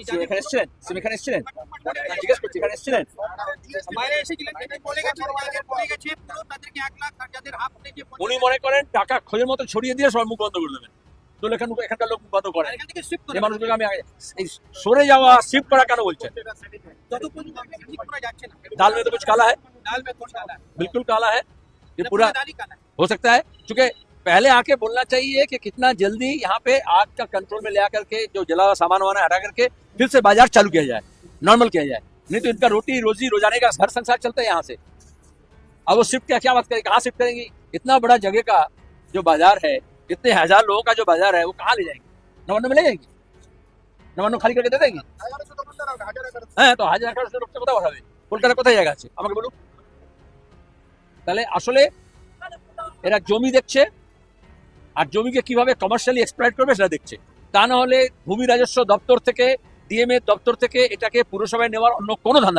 CM এখানে এসেছিলেন CM এখানে এসেছিলেন না, জিজ্ঞেস করছি এখানে এসেছিলেন বাইরে এসেছিলেন তিনি বলে গেছেন যাদের বলে গেছে পুরো তাদেরকে এক লাখ আর যাদের হাফ থেকে উনি মনে করেন টাকা খোঁজের মতো ছড়িয়ে দিয়ে সব মুখ বন্ধ করে দেবেন তো এখান এখানকার লোক মুখ বন্ধ করে এখান থেকে শিফট যে করে মানুষগুলোকে আমি আগে- এই সরে যাওয়া শিফট করা কেন বলছেন যত পর্যন্ত আপনি ঠিক করা যাচ্ছে না दाल में तो कुछ काला है ডাল মে কোন ডালা बिल्कुल काला है ये पूरा डाली काला है। हो सकता है क्योंकि पहले आके बोलना चाहिए कि कितना जल्दी यहाँ पे आग का कंट्रोल में ले करके जो जला हुआ सामान वाना हटा करके फिर से बाज़ार चालू किया जाए। नॉर्मल किया जाए। नहीं तो इनका रोटी रोजी रोजाने का घर संसार चलता है यहाँ से। अब वो शिफ्ट क्या क्या बात करेंगे कहाँ शिफ्ट करेंगी? इतना बड़ा जगह का जो बाज़ार है, इतने हज़ार लोगों का जो बाज़ार है, वो कहाँ ले जाएँगे? नवान्न में ले जाएँगे? नवान्न खाली करके दे देंगे? হ্যাঁ তো হাজার এগারোশো লোকটা কোথায় বসাবে কলকাতা কোথায় আর জমিকে কীভাবে কমার্শিয়ালি এক্সপ্লয়েট করবে সেটা দেখছে। তা না হলে ভূমি রাজস্ব দপ্তর থেকে ডিএমএ দপ্তর থেকে এটাকে পুরসভায় নেওয়ার অন্য কোনো ধান্দা